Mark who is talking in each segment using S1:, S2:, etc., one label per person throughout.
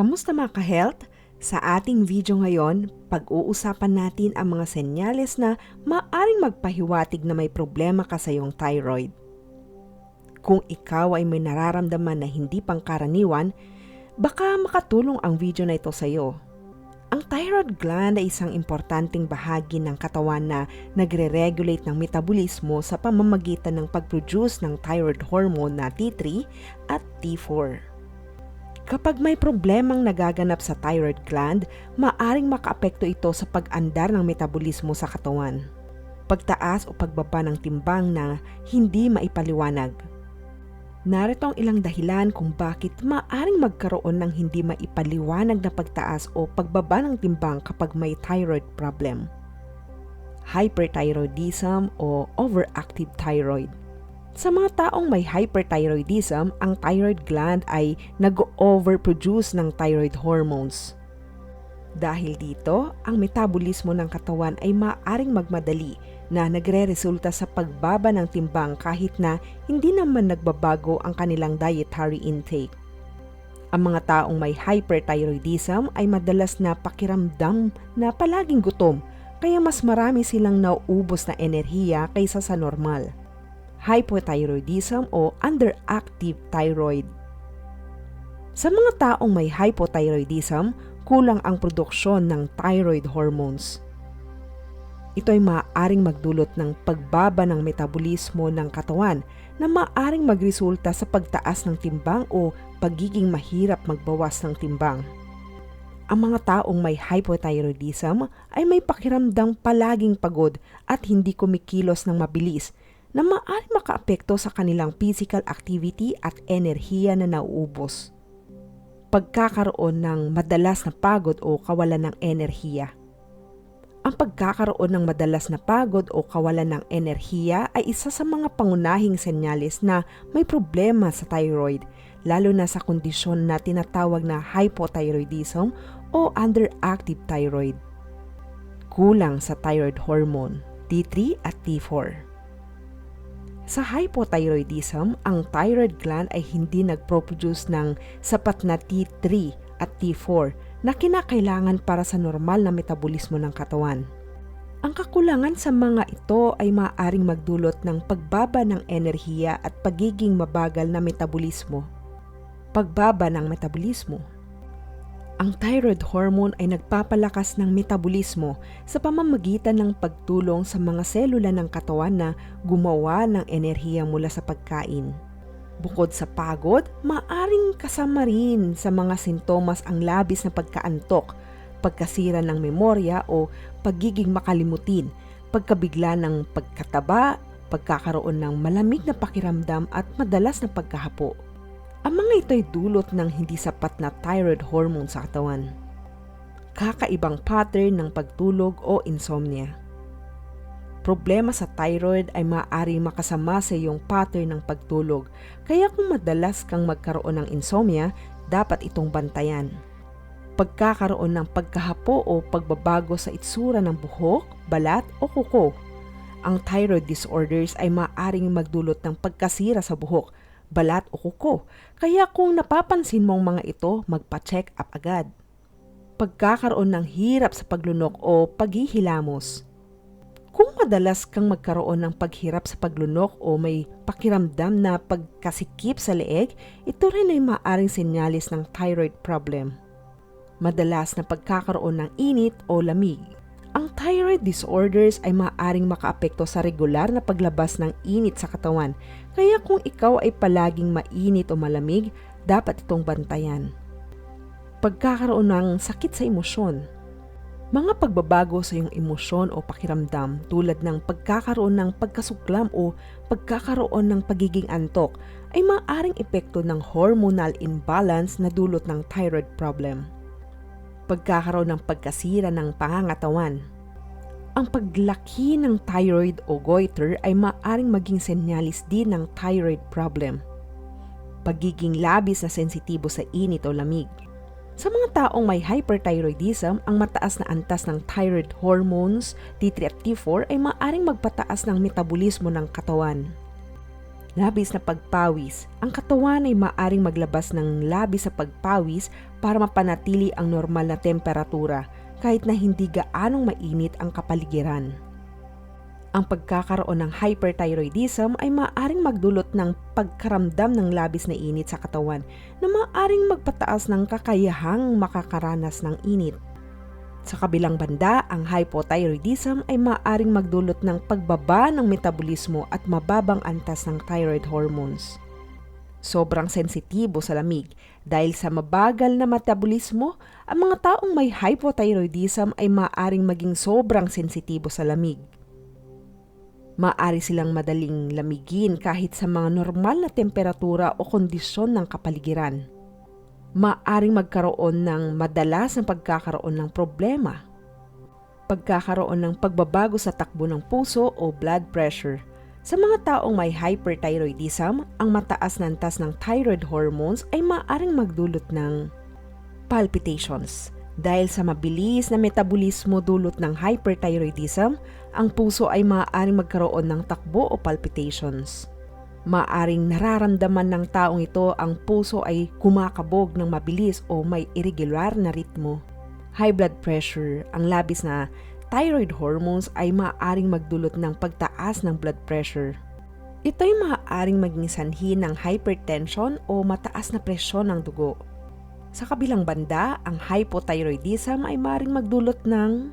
S1: Kamusta mga ka-health? Sa ating video ngayon, pag-uusapan natin ang mga senyales na maaring magpahiwatig na may problema ka sa iyong thyroid. Kung ikaw ay may nararamdaman na hindi pangkaraniwan, baka makatulong ang video na ito sa iyo. Ang thyroid gland ay isang importanteng bahagi ng katawan na nagre-regulate ng metabolismo sa pamamagitan ng pag-produce ng thyroid hormone na T3 at T4. Kapag may problemang nagaganap sa thyroid gland, maaring makaapekto ito sa pag-andar ng metabolismo sa katawan. Pagtaas o pagbaba ng timbang na hindi maipaliwanag. Narito ang ilang dahilan kung bakit maaring magkaroon ng hindi maipaliwanag na pagtaas o pagbaba ng timbang kapag may thyroid problem. Hyperthyroidism o overactive thyroid. Sa mga taong may hyperthyroidism, ang thyroid gland ay nag-overproduce ng thyroid hormones. Dahil dito, ang metabolismo ng katawan ay maaring magmadali na nagre-resulta sa pagbaba ng timbang kahit na hindi naman nagbabago ang kanilang dietary intake. Ang mga taong may hyperthyroidism ay madalas na pakiramdam na palaging gutom kaya mas marami silang nauubos na enerhiya kaysa sa normal. Hypothyroidism o underactive thyroid. Sa mga taong may hypothyroidism, kulang ang produksyon ng thyroid hormones. Ito ay maaaring magdulot ng pagbaba ng metabolismo ng katawan na maaaring magresulta sa pagtaas ng timbang o pagiging mahirap magbawas ng timbang. Ang mga taong may hypothyroidism ay may pakiramdang palaging pagod at hindi kumikilos ng mabilis na maaaring makaapekto sa kanilang physical activity at enerhiya na nauubos pagkakaroon ng madalas na pagod o kawalan ng enerhiya. Ang pagkakaroon ng madalas na pagod o kawalan ng enerhiya ay isa sa mga pangunahing senyales na may problema sa thyroid, lalo na sa kondisyon na tinatawag na hypothyroidism o underactive thyroid. Kulang sa thyroid hormone, T3 at T4. Sa hypothyroidism, ang thyroid gland ay hindi nagproproduce ng sapat na T3 at T4 na kinakailangan para sa normal na metabolismo ng katawan. Ang kakulangan sa mga ito ay maaaring magdulot ng pagbaba ng enerhiya at pagiging mabagal na metabolismo. Pagbaba ng metabolismo ang thyroid hormone ay nagpapalakas ng metabolismo sa pamamagitan ng pagtulong sa mga selula ng katawan na gumawa ng enerhiya mula sa pagkain. Bukod sa pagod, maaring kasama rin sa mga sintomas ang labis na pagkaantok, pagkasira ng memorya o pagiging makalimutin, pagkabigla ng pagkataba, pagkakaroon ng malamig na pakiramdam at madalas na pagkahapo. Ang mga ito ay dulot ng hindi sapat na thyroid hormone sa katawan. Kakaibang pattern ng pagtulog o insomnia. Problema sa thyroid ay maaaring makasama sa iyong pattern ng pagtulog, kaya kung madalas kang magkaroon ng insomnia, dapat itong bantayan. Pagkakaroon ng pagkahapo o pagbabago sa itsura ng buhok, balat o kuko. Ang thyroid disorders ay maaaring magdulot ng pagkasira sa buhok, balat o kuko. Kaya kung napapansin mong mga ito, magpa-check up agad. Pagkakaroon ng hirap sa paglunok o paghihilamos. Kung madalas kang magkaroon ng paghirap sa paglunok o may pakiramdam na pagkasikip sa leeg, ito rin ay maaring senyalis ng thyroid problem. Madalas na pagkakaroon ng init o lamig. Ang thyroid disorders ay maaaring makaapekto sa regular na paglabas ng init sa katawan, kaya kung ikaw ay palaging mainit o malamig, dapat itong bantayan. Pagkakaroon ng sakit sa emosyon. Mga pagbabago sa iyong emosyon o pakiramdam tulad ng pagkakaroon ng pagkasuklam o pagkakaroon ng pagiging antok ay maaaring epekto ng hormonal imbalance na dulot ng thyroid problem pagkakaroon ng pagkasira ng pangangatawan. Ang paglaki ng thyroid o goiter ay maaring maging senyalis din ng thyroid problem. Pagiging labis na sensitibo sa init o lamig. Sa mga taong may hyperthyroidism, ang mataas na antas ng thyroid hormones, T3 at T4, ay maaring magpataas ng metabolismo ng katawan. Labis na pagpawis. Ang katawan ay maaring maglabas ng labis sa pagpawis para mapanatili ang normal na temperatura kahit na hindi gaanong mainit ang kapaligiran. Ang pagkakaroon ng hyperthyroidism ay maaaring magdulot ng pagkaramdam ng labis na init sa katawan na maaaring magpataas ng kakayahang makakaranas ng init. Sa kabilang banda, ang hypothyroidism ay maaaring magdulot ng pagbaba ng metabolismo at mababang antas ng thyroid hormones. Sobrang sensitibo sa lamig dahil sa mabagal na metabolismo, ang mga taong may hypothyroidism ay maaaring maging sobrang sensitibo sa lamig. Maaari silang madaling lamigin kahit sa mga normal na temperatura o kondisyon ng kapaligiran. Maaring magkaroon ng madalas na pagkakaroon ng problema. Pagkakaroon ng pagbabago sa takbo ng puso o blood pressure. Sa mga taong may hyperthyroidism, ang mataas na antas ng thyroid hormones ay maaring magdulot ng palpitations, dahil sa mabilis na metabolismo dulot ng hyperthyroidism, ang puso ay maaaring magkaroon ng takbo o palpitations. Maaring nararamdaman ng taong ito ang puso ay kumakabog ng mabilis o may irregular na ritmo. High blood pressure, ang labis na thyroid hormones ay maaaring magdulot ng pagtaas ng blood pressure. Ito ay maaaring maging sanhi ng hypertension o mataas na presyon ng dugo. Sa kabilang banda, ang hypothyroidism ay maring magdulot ng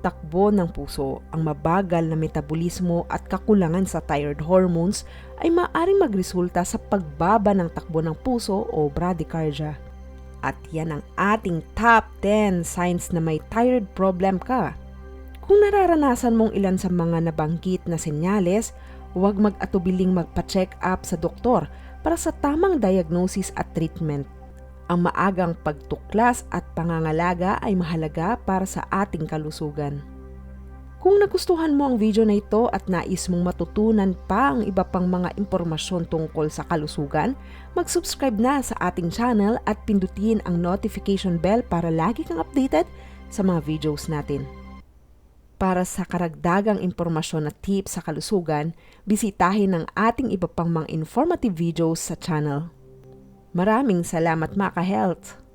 S1: takbo ng puso, ang mabagal na metabolismo at kakulangan sa thyroid hormones ay maaring magresulta sa pagbaba ng takbo ng puso o bradycardia. At yan ang ating top 10 signs na may thyroid problem ka. Kung nararanasan mong ilan sa mga nabanggit na senyales, huwag mag-atubiling magpa-check up sa doktor para sa tamang diagnosis at treatment. Ang maagang pagtuklas at pangangalaga ay mahalaga para sa ating kalusugan. Kung nagustuhan mo ang video na ito at nais mong matutunan pa ang iba pang mga impormasyon tungkol sa kalusugan, mag-subscribe na sa ating channel at pindutin ang notification bell para lagi kang updated sa mga videos natin. Para sa karagdagang impormasyon at tips sa kalusugan, bisitahin ang ating iba pang mga informative videos sa channel. Maraming salamat Maka Health!